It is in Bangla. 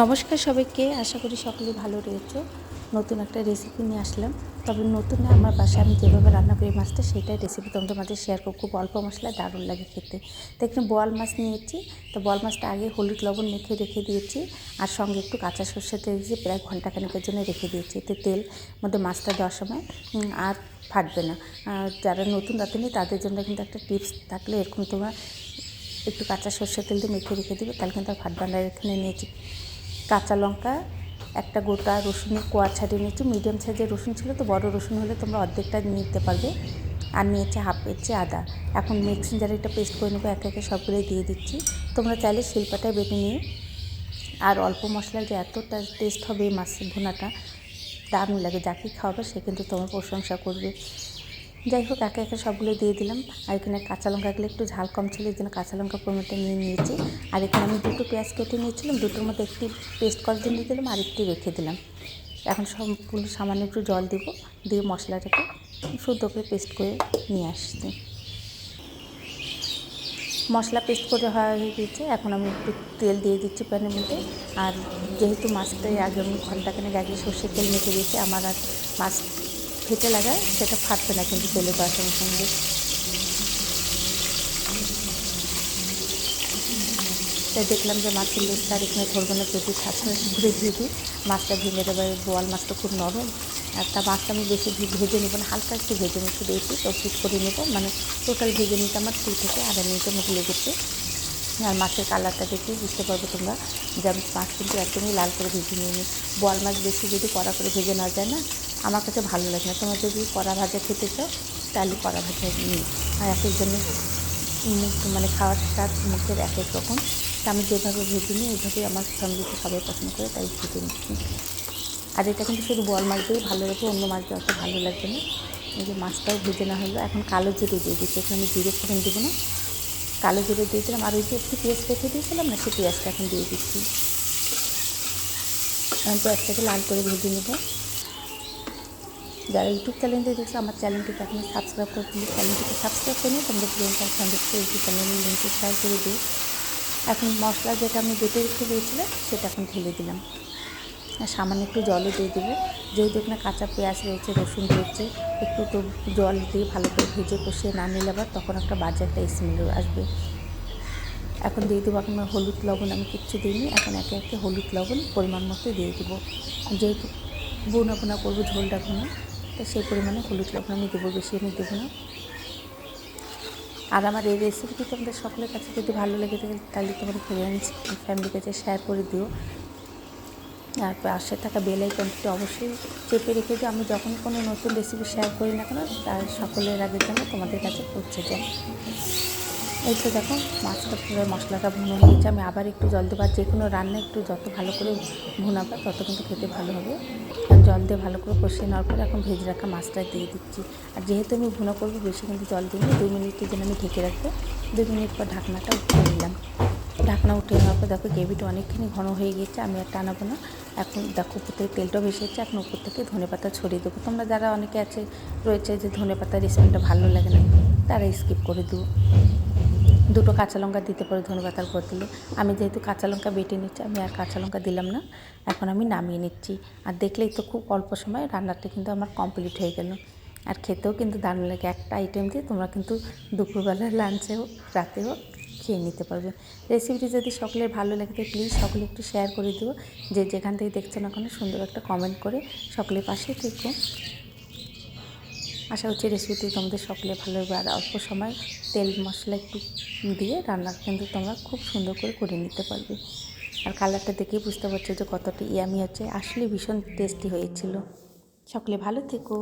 নমস্কার সবাইকে, আশা করি সকলে ভালো রয়েছে। নতুন একটা রেসিপি নিয়ে আসলাম। তবে নতুন না আমার বাসায় আমি যেভাবে রান্না করি মাছটা, সেটাই রেসিপি তোমাদের মাঝে শেয়ার করব। খুব অল্প মশলায় দারুণ লাগে খেতে। তো এখানে বোয়াল মাছ নিয়েছি। তো বোয়াল মাছটা আগে হলুদ লবণ মেখে রেখে দিয়েছি। আর সঙ্গে একটু কাঁচা সর্ষে তেল দিয়ে প্রায় ঘণ্টা ঘন্টাখানেকের জন্য রেখে দিয়েছি। এতে তেল, মধ্যে মাছটা দেওয়ার সময় আর ফাটবে না। যারা নতুন রাঁধুনি, তাদের জন্য কিন্তু একটা টিপস থাকলে এরকম তোমরা একটু কাঁচা সর্ষে তেল দিয়ে মেখে রেখে দিবে, তাহলে কিন্তু আর ফাটবে না। এখানে নিয়েছি কাঁচা লঙ্কা, একটা গোটা রসুনের কোয়া ছাড়িয়ে নিয়েছি। মিডিয়াম সাইজের রসুন ছিল তো, বড় রসুন হলে তোমরা অর্ধেকটা নিতে পারবে। আর নিয়েছে হাফ পেয়েছে আদা। এখন মিক্সিং জারে একটা পেস্ট করে নেব, একে একে সবগুলোই দিয়ে দিচ্ছি। তোমরা চাইলে শিল্পাটায় বেটে নিয়ে আর অল্প মশলায় যে এতটা টেস্ট হবে এই মাছের ভুনাটা, দারুণ লাগে। যাকে খাওয়াবে সে কিন্তু তোমার প্রশংসা করবে। যাই হোক, একে একে সবগুলো দিয়ে দিলাম। আর এখানে কাঁচা লঙ্কাগুলো একটু ঝাল কম ছিল, এই জন্য কাঁচা লঙ্কা পরিমাণটা নিয়ে নিয়েছি। আর এখানে আমি দুটো পেঁয়াজ কেটে নিয়েছিলাম, দুটোর মধ্যে একটি পেস্ট করার জন্য দিলাম, আর একটি রেখে দিলাম। এখন সবগুলো সামান্য একটু জল দেবো, দিয়ে মশলাটাকে শুদ্ধ করে পেস্ট করে নিয়ে আসছি। মশলা পেস্ট করে হয়ে গেছে, এখন আমি একটু তেল দিয়ে দিচ্ছি প্যানের মধ্যে। আর যেহেতু মাছটাই আগে আমি ঘন্টাখানেক আগে সর্ষের তেল মেখে দিয়েছি, আমার আর মাছ ফেটে লাগা সেটা ফাটবে না কিন্তু তেলে দেওয়ার সঙ্গে তাই দেখলাম যে মাছের লেজটা আর এখানে ধরবে না, যদি ছাছা ঘুরে দিয়ে দিই। মাছটা ভেঙে দেবে, বোয়াল মাছটা খুব নরম। আর তা মাছটা আমি বেশি ভেজে নেব না, হালকা একটু ভেজে নিই শুধু একটু ফিট করে নেব। মানে টোটাল ভেজে নিতে আমার দু থেকে আড়াই মিনিটের মতো লেগেছে। আর মাছের কালারটা দেখেই বুঝতে পারবে তোমরা যে আমি মাছ কিন্তু একদমই লাল করে ভেজে নিয়ে নিই বোয়াল মাছ বেশি যদি কড়া করে ভেজে না যায় না আমার কাছে ভালো লাগে না। তোমরা যদি কড়া ভাজা খেতে চাও, তাহলে কড়া ভাজা নিই আর এক একজনের মুখ মানে খাওয়ার স্বাদ মুখের এক এক রকম। তা আমি যেভাবে ভেজে নিই ওইভাবেই আমার ফ্যামিলিতে সবাই পছন্দ করে, তাই ভেজে নিচ্ছি। আর এটা কিন্তু শুধু বল মাছ দিয়েই ভালো লাগবে অন্য মাছ দিয়ে অত ভালো লাগবে না। এই যে মাছটাও ভেজে না হলো, এখন কালো জিরে দিয়ে দিচ্ছি। এখানে আমি জিরে ফোড়ন দেবো না। কালো জিরে দিয়েছিলাম, আর ওই যে একটু পেঁয়াজ রেখে দিয়েছিলাম না সেই পেঁয়াজটা এখন দিয়ে দিচ্ছি। এখন পেঁয়াজটাকে লাল করে ভেজে নেব। যারা ইউটিউব চ্যানেল দিয়ে দেখছ, আমার চ্যানেলটিকে এখন সাবস্ক্রাইব করে প্লিজ চ্যানেলটিকে সাবস্ক্রাইব করে নিয়ে তোমরা প্রিয়ঙ্কার সন্দেশকে ইউটিউব চ্যানেলের লিঙ্কে শেয়ার করে দিই এখন মশলা যেটা আমি বেটে রেখে দিয়েছিলাম, সেটা এখন ঢেলে দিলাম। আর সামান্য একটু জলও দিয়ে দেবো। যেহেতু এখানে কাঁচা পেঁয়াজ রয়েছে, রসুন রয়েছে, একটু তো জল দিয়ে ভালো করে ভেজে কষিয়ে না নিলে আবার তখন একটা বাজে একটা স্মেল আসবে। এখন দিয়ে দেবো এখন হলুদ লবণ, আমি কিচ্ছু দিইনি। এখন একে একে হলুদ লবণ পরিমাণ মতো দিয়ে দেবো। যেহেতু বোনা বোনা করব, ঝোলটা ঘন তো সেই পরিমাণে হলুদ লবণ আমি দেবো বেশি আমি দেবো না। আর আমার এই রেসিপিটি তোমাদের সকলের কাছে যদি ভালো লেগে থাকে, তাহলে তোমার ফ্রেন্ডস ফ্যামিলির কাছে শেয়ার করে দিও। আর পাশে থাকা বেল আইকনটি অবশ্যই চেপে রেখে দিও। আমি যখন কোনো নতুন রেসিপি শেয়ার করি না কেন, তার সকলের আগে যেন তোমাদের কাছে পৌঁছে যায়। এই তো দেখো, মাছটা পুরো মশলাটা ভুনো হয়েছে আমি আবার একটু জল দেবো, আর যে কোনো রান্না একটু যত ভালো করে ভুনাবা, তত কিন্তু খেতে ভালো হবে। জল দিয়ে ভালো করে কষিয়ে নেওয়ার পরে এখন ভেজে রাখা মাছটা দিয়ে দিচ্ছি। আর যেহেতু আমি ভুনা করব, বেশি কিন্তু জল দুই মিনিটের জন্য আমি ঢেকে রাখব। দুই মিনিট পর ঢাকনাটা উঠিয়ে নিলাম। ঢাকনা উঠে নেওয়ার পর দেখো, গ্রেভিটা অনেকখানি ঘন হয়ে গিয়েছে আমি আর টানাবো না। এখন দেখো, উপর থেকে তেলটাও হচ্ছে এখন উপর থেকে ধনে পাতা ছড়িয়ে দেবো। তোমরা যারা অনেকে আছে, রয়েছে যে ধনে পাতা রেসিপিটা ভালো লাগে না, তারা স্কিপ করে দেবো দুটো কাঁচা লঙ্কা দিতে পারো, ধনে পাতার বদলে আমি যেহেতু কাঁচা লঙ্কা বেটে নিচ্ছি, আমি আর কাঁচা লঙ্কা দিলাম না। এখন আমি নামিয়ে নিচ্ছি। আর দেখলেই তো খুব অল্প সময় রান্নাটা কিন্তু আমার কমপ্লিট হয়ে গেল। আর খেতেও কিন্তু দারুণ লাগে। একটা আইটেম দিয়ে তোমরা কিন্তু দুপুরবেলা লাঞ্চে হোক, রাতে হোক, খেয়ে নিতে পারবে। রেসিপিটি যদি সকলের ভালো লাগে থাকে প্লিজ সকলে একটু শেয়ার করে দিও। যে যেখান থেকে দেখছ না সুন্দর একটা কমেন্ট করে সকলের পাশে থেকো। আশা করছি রেসিপিটি তোমাদের সকলে ভালো লাগবে। আর অল্প সময় তেল মশলা একটু দিয়ে রান্না কিন্তু তোমরা খুব সুন্দর করে করে নিতে পারবে। আর কালারটা দেখেই বুঝতে পারছ যে কতটা ইয়ামি হচ্ছে। আসলে ভীষণ টেস্টি হয়েছিল। সকলে ভালো থেকো।